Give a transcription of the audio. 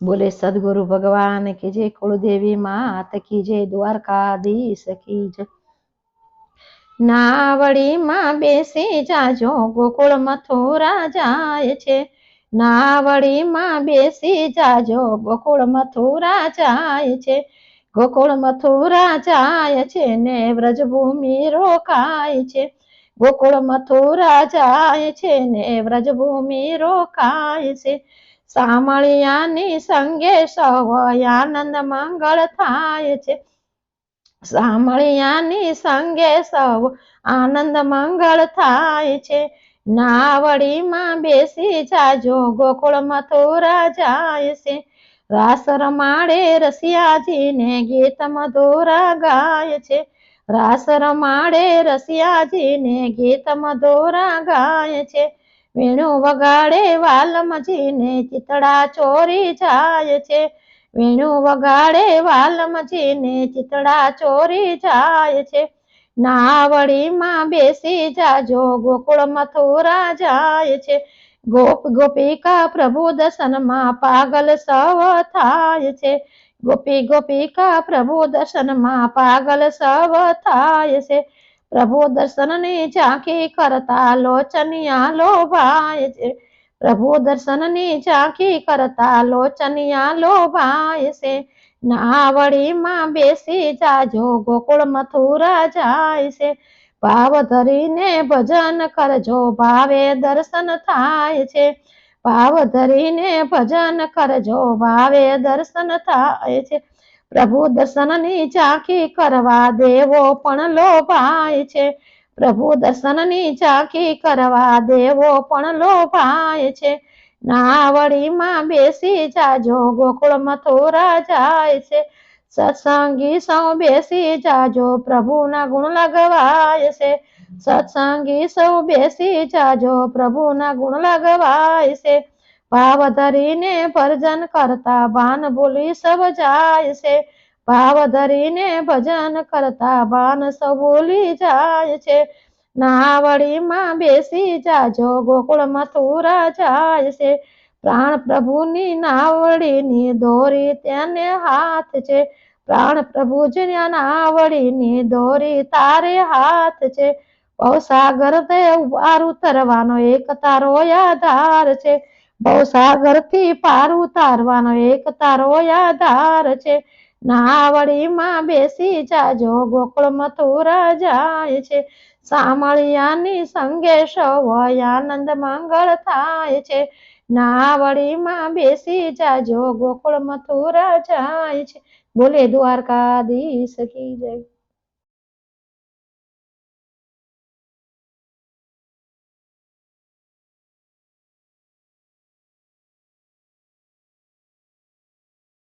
બોલે, સદગુરુ ભગવાન કે જે કુળદેવી માત કી જે દ્વારકાધીશ કી જય નાવડીમાં બેસી જાજો, ગોકુળ મથુરા જાય છે. નાવડીમાં બેસી જાજો, ગોકુળ મથુરા જાય છે. ગોકુળ મથુરા જાય છે ને વ્રજભૂમિ રોકાય છે. ગોકુળ મથુરા જાય છે ને વ્રજભૂમિ રોકાય છે. સામળિયાની સંગે સવયાનંદ મંગળ થાય છે. સામળિયાની સંગે સવ આનંદ મંગળ થાય છે. નાવડીમાં બેસી જાજો ગોકુળ મથુરા જાય છે. રાસ રમાડે રસિયાજીને ગીત મધુરા ગાય છે. રાસ રમાડે રસિયાજીને ગીત મધુરા ગાય છે. વીણું વગાડે વાલમજીને ચિતડા ચોરી જાય છે. વીણું વગાડે વાલમજીને ચિતડા ચોરી જાય છે. નાવડીમાં બેસી જાજો ગોકુળ મથુરા જાય છે. ગોપ ગોપિકા પ્રભુ દર્શનમાં પાગલ સવ થાય છે. ગોપી ગોપિકા પ્રભુ દર્શનમાં પાગલ સવ થાય છે. પ્રભુ દર્શનની ઝાંખી કરતા લોચનિયા લોભાય છે. પ્રભુ દર્શનની ઝાંખી કરતા લોચનિયા લોભાય છે. નાવડીમાં બેસી જાજો, ગોકુળ મથુરા જાય છે. ભાવ ધરીને ભજન કરજો, ભાવે દર્શન થાય છે. ભાવ ધરીને ભજન કરજો, ભાવે દર્શન થાય છે. પ્રભુ દર્શનની ઝાંખી કરવા દેવો પણ લોભાય છે. પ્રભુ દર્શનની ઝાંખી કરવા દેવો પણ લોભાય છે. નાવડીમાં બેસી જાજો, ગોકુળ મથુરા જાય છે. સત્સંગી સૌ બેસી જાજો, પ્રભુના ગુણ લગવાય છે. સત્સંગી સૌ બેસી જાજો, પ્રભુના ગુણ લગવાય છે. ભાવ ધરીને ભજન કરતા ભાન ભૂલી સબ જાય છે. ભાવ ધરીને ભજન કરતા ભાન સૌ ભૂલી જાય છે. નાવડીમાં બેસી જાજો ગોકુળ મથુરા જાય છે. પ્રાણ પ્રભુની નાવડીની દોરી તેને હાથ છે. પ્રાણ પ્રભુજની નાવડીની દોરી તારે હાથ છે. ભવસાગર પાર ઉતરવાનો એક તારો આધાર છે. ભવસાગરથી પાર ઉતારવાનો એક તારો આધાર છે. નાવડીમાં બેસી જાજો ગોકુળ મથુરા જાય છે. સામળિયાની સંગે સૌ આનંદ મંગળ થાય છે. નાવડીમાં બેસી જાજો ગોકુળ મથુરા જાય છે. બોલે દ્વારકાધીશ કી જય.